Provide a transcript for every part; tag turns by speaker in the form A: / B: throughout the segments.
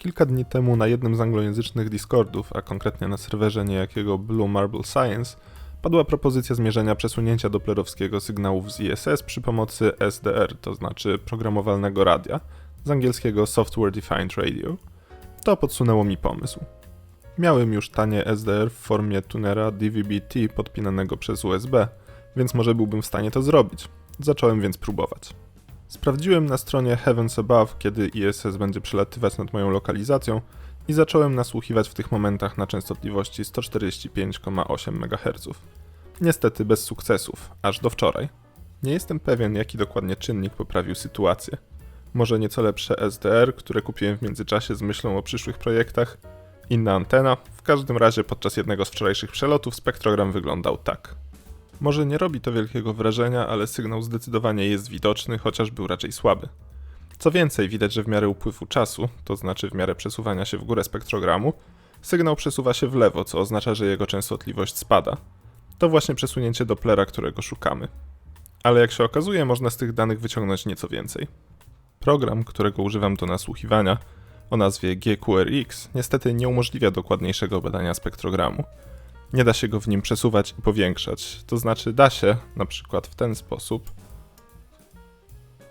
A: Kilka dni temu na jednym z anglojęzycznych Discordów, a konkretnie na serwerze niejakiego Blue Marble Science, padła propozycja zmierzenia przesunięcia doplerowskiego sygnałów z ISS przy pomocy SDR, to znaczy programowalnego radia, z angielskiego Software Defined Radio. To podsunęło mi pomysł. Miałem już tanie SDR w formie tunera DVB-T podpinanego przez USB, więc może byłbym w stanie to zrobić. Zacząłem więc próbować. Sprawdziłem na stronie Heavens Above, kiedy ISS będzie przelatywać nad moją lokalizacją i zacząłem nasłuchiwać w tych momentach na częstotliwości 145,8 MHz. Niestety bez sukcesów, aż do wczoraj. Nie jestem pewien, jaki dokładnie czynnik poprawił sytuację. Może nieco lepsze SDR, które kupiłem w międzyczasie z myślą o przyszłych projektach, inna antena. W każdym razie podczas jednego z wczorajszych przelotów spektrogram wyglądał tak. Może nie robi to wielkiego wrażenia, ale sygnał zdecydowanie jest widoczny, chociaż był raczej słaby. Co więcej, widać, że w miarę upływu czasu, to znaczy w miarę przesuwania się w górę spektrogramu, sygnał przesuwa się w lewo, co oznacza, że jego częstotliwość spada. To właśnie przesunięcie Dopplera, którego szukamy. Ale jak się okazuje, można z tych danych wyciągnąć nieco więcej. Program, którego używam do nasłuchiwania, o nazwie GQRX, niestety nie umożliwia dokładniejszego badania spektrogramu. Nie da się go w nim przesuwać i powiększać. To znaczy, da się, na przykład w ten sposób,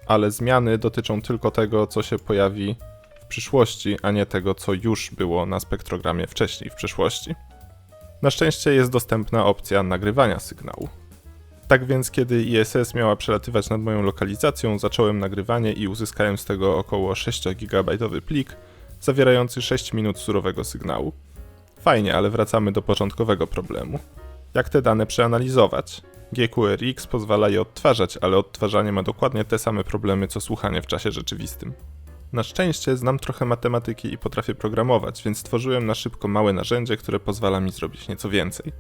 A: ale zmiany dotyczą tylko tego, co się pojawi w przyszłości, a nie tego, co już było na spektrogramie wcześniej w przeszłości. Na szczęście jest dostępna opcja nagrywania sygnału. Tak więc, kiedy ISS miała przelatywać nad moją lokalizacją, zacząłem nagrywanie i uzyskałem z tego około 6 GB plik, zawierający 6 minut surowego sygnału. Fajnie, ale wracamy do początkowego problemu. Jak te dane przeanalizować? GQRX pozwala je odtwarzać, ale odtwarzanie ma dokładnie te same problemy co słuchanie w czasie rzeczywistym. Na szczęście znam trochę matematyki i potrafię programować, więc stworzyłem na szybko małe narzędzie, które pozwala mi zrobić nieco więcej.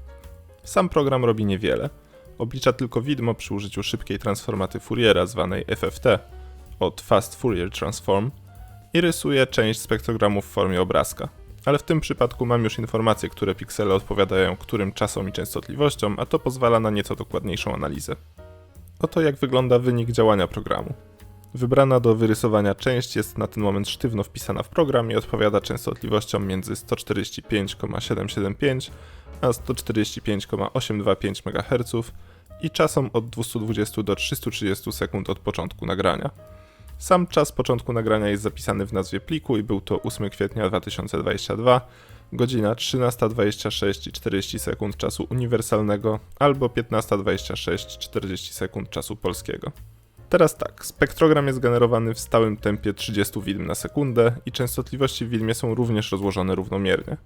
A: Sam program robi niewiele. Oblicza tylko widmo przy użyciu szybkiej transformaty Fouriera zwanej FFT od Fast Fourier Transform i rysuje część spektrogramu w formie obrazka. Ale w tym przypadku mam już informacje, które piksele odpowiadają którym czasom i częstotliwościom, a to pozwala na nieco dokładniejszą analizę. Oto jak wygląda wynik działania programu. Wybrana do wyrysowania część jest na ten moment sztywno wpisana w program i odpowiada częstotliwościom między 145,775 a 145,825 MHz i czasom od 220 do 330 sekund od początku nagrania. Sam czas początku nagrania jest zapisany w nazwie pliku i był to 8 kwietnia 2022, godzina 13.26 i 40 sekund czasu uniwersalnego albo 15.26 40 sekund czasu polskiego. Teraz tak, spektrogram jest generowany w stałym tempie 30 widm na sekundę i częstotliwości w widmie są również rozłożone równomiernie.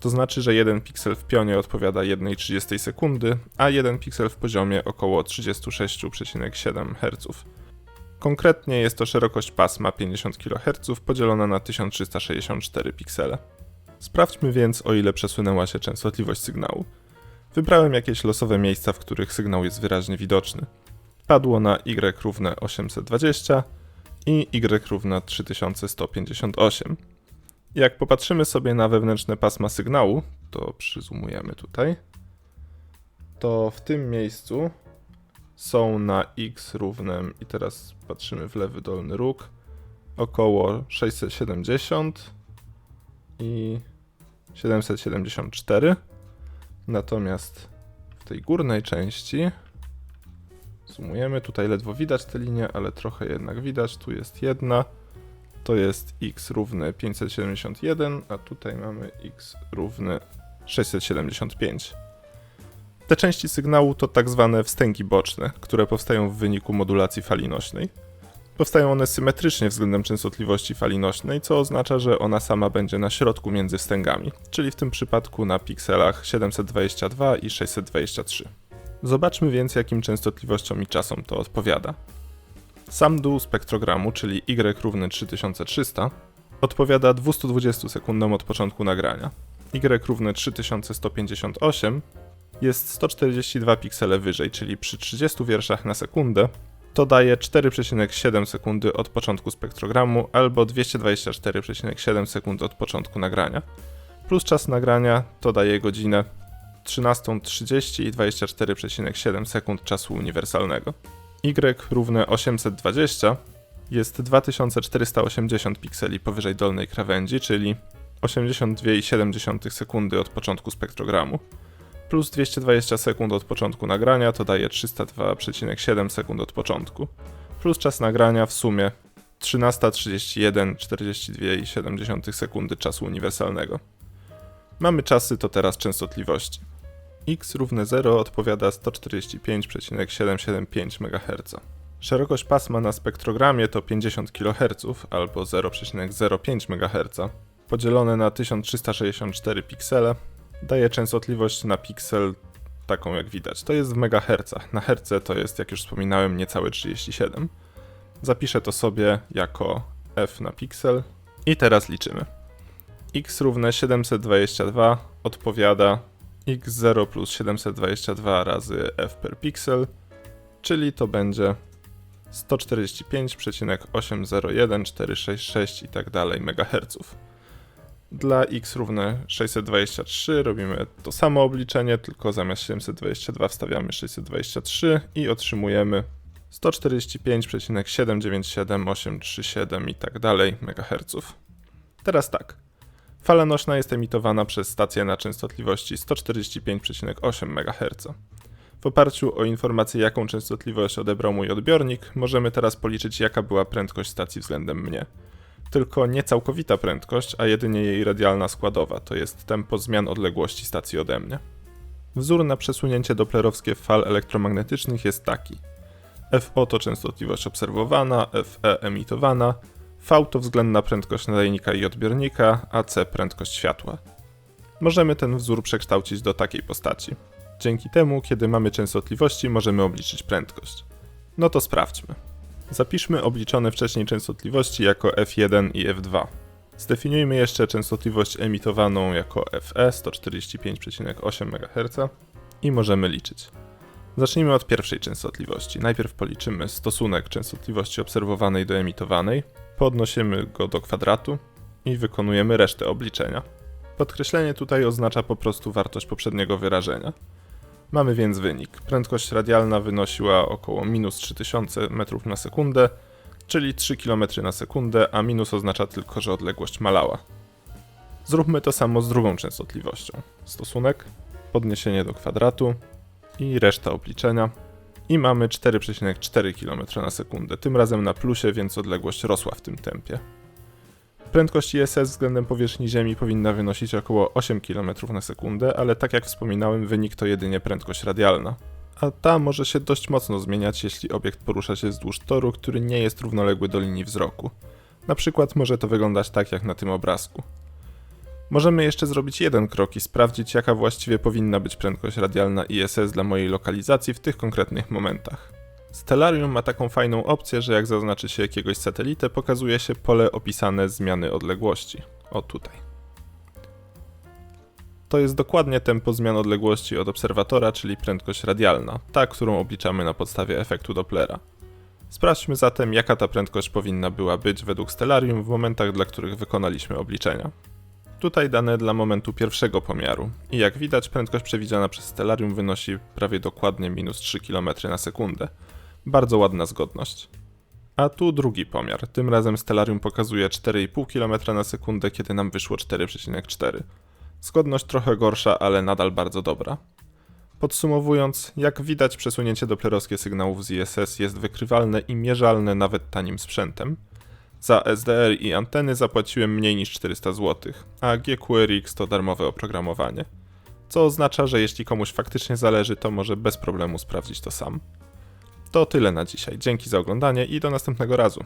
A: To znaczy, że jeden piksel w pionie odpowiada 1,30 sekundy, a jeden piksel w poziomie około 36,7 Hz. Konkretnie jest to szerokość pasma 50 kHz podzielona na 1364 piksele. Sprawdźmy więc, o ile przesunęła się częstotliwość sygnału. Wybrałem jakieś losowe miejsca, w których sygnał jest wyraźnie widoczny. Padło na y równe 820 i y równa 3158. Jak popatrzymy sobie na wewnętrzne pasma sygnału, to przyzumujemy tutaj, to w tym miejscu są na x równym, i teraz patrzymy w lewy dolny róg, około 670 i 774. Natomiast w tej górnej części sumujemy, tutaj ledwo widać te linie, ale trochę jednak widać, tu jest jedna, to jest x równy 571, a tutaj mamy x równy 675. Te części sygnału to tak zwane wstęgi boczne, które powstają w wyniku modulacji fali nośnej. Powstają one symetrycznie względem częstotliwości fali nośnej, co oznacza, że ona sama będzie na środku między wstęgami, czyli w tym przypadku na pikselach 722 i 623. Zobaczmy więc, jakim częstotliwościom i czasom to odpowiada. Sam dół spektrogramu, czyli y równy 3300, odpowiada 220 sekundom od początku nagrania. y równy 3158 jest 142 piksele wyżej, czyli przy 30 wierszach na sekundę to daje 4,7 sekundy od początku spektrogramu albo 224,7 sekund od początku nagrania. Plus czas nagrania to daje godzinę 13.30 i 24,7 sekund czasu uniwersalnego. Y równe 820 jest 2480 pikseli powyżej dolnej krawędzi, czyli 82,7 sekundy od początku spektrogramu. Plus 220 sekund od początku nagrania to daje 302,7 sekund od początku. Plus czas nagrania w sumie 13.31 42,7 sekundy czasu uniwersalnego. Mamy czasy to teraz częstotliwości. x równe 0 odpowiada 145,775 MHz. Szerokość pasma na spektrogramie to 50 kHz albo 0,05 MHz. Podzielone na 1364 piksele daje częstotliwość na piksel taką jak widać. To jest w megahercach. Na herce to jest, jak już wspominałem, niecałe 37. Zapiszę to sobie jako f na piksel i teraz liczymy. x równe 722 odpowiada x0 plus 722 razy f per pixel, czyli to będzie 145,801466 i tak dalej MHz. Dla x równe 623 robimy to samo obliczenie, tylko zamiast 722 wstawiamy 623 i otrzymujemy 145,797837 i tak dalej MHz. Teraz tak. Fala nośna jest emitowana przez stację na częstotliwości 145,8 MHz. W oparciu o informację, jaką częstotliwość odebrał mój odbiornik, możemy teraz policzyć, jaka była prędkość stacji względem mnie. Tylko nie całkowita prędkość, a jedynie jej radialna składowa, to jest tempo zmian odległości stacji ode mnie. Wzór na przesunięcie doplerowskie fal elektromagnetycznych jest taki. FO to częstotliwość obserwowana, FE emitowana, V to względna prędkość nadajnika i odbiornika, a C prędkość światła. Możemy ten wzór przekształcić do takiej postaci. Dzięki temu, kiedy mamy częstotliwości, możemy obliczyć prędkość. No to sprawdźmy. Zapiszmy obliczone wcześniej częstotliwości jako F1 i F2. Zdefiniujmy jeszcze częstotliwość emitowaną jako FE 145,8 MHz i możemy liczyć. Zacznijmy od pierwszej częstotliwości. Najpierw policzymy stosunek częstotliwości obserwowanej do emitowanej, podnosimy go do kwadratu i wykonujemy resztę obliczenia. Podkreślenie tutaj oznacza po prostu wartość poprzedniego wyrażenia. Mamy więc wynik. Prędkość radialna wynosiła około minus 3000 metrów na sekundę, czyli 3 km na sekundę, a minus oznacza tylko, że odległość malała. Zróbmy to samo z drugą częstotliwością. Stosunek, podniesienie do kwadratu i reszta obliczenia. I mamy 4,4 km na sekundę, tym razem na plusie, więc odległość rosła w tym tempie. Prędkość ISS względem powierzchni Ziemi powinna wynosić około 8 km na sekundę, ale tak jak wspominałem, wynik to jedynie prędkość radialna. A ta może się dość mocno zmieniać, jeśli obiekt porusza się wzdłuż toru, który nie jest równoległy do linii wzroku. Na przykład może to wyglądać tak jak na tym obrazku. Możemy jeszcze zrobić jeden krok i sprawdzić, jaka właściwie powinna być prędkość radialna ISS dla mojej lokalizacji w tych konkretnych momentach. Stellarium ma taką fajną opcję, że jak zaznaczy się jakiegoś satelitę, pokazuje się pole opisane zmiany odległości. O tutaj. To jest dokładnie tempo zmian odległości od obserwatora, czyli prędkość radialna, ta, którą obliczamy na podstawie efektu Dopplera. Sprawdźmy zatem, jaka ta prędkość powinna była być według Stellarium w momentach, dla których wykonaliśmy obliczenia. Tutaj dane dla momentu pierwszego pomiaru i jak widać prędkość przewidziana przez Stellarium wynosi prawie dokładnie minus 3 km na sekundę. Bardzo ładna zgodność. A tu drugi pomiar. Tym razem Stellarium pokazuje 4,5 km na sekundę, kiedy nam wyszło 4,4. Zgodność trochę gorsza, ale nadal bardzo dobra. Podsumowując, jak widać przesunięcie doplerowskie sygnałów z ISS jest wykrywalne i mierzalne nawet tanim sprzętem. Za SDR i anteny zapłaciłem mniej niż 400 zł, a GQRX to darmowe oprogramowanie. Co oznacza, że jeśli komuś faktycznie zależy, to może bez problemu sprawdzić to sam. To tyle na dzisiaj. Dzięki za oglądanie i do następnego razu.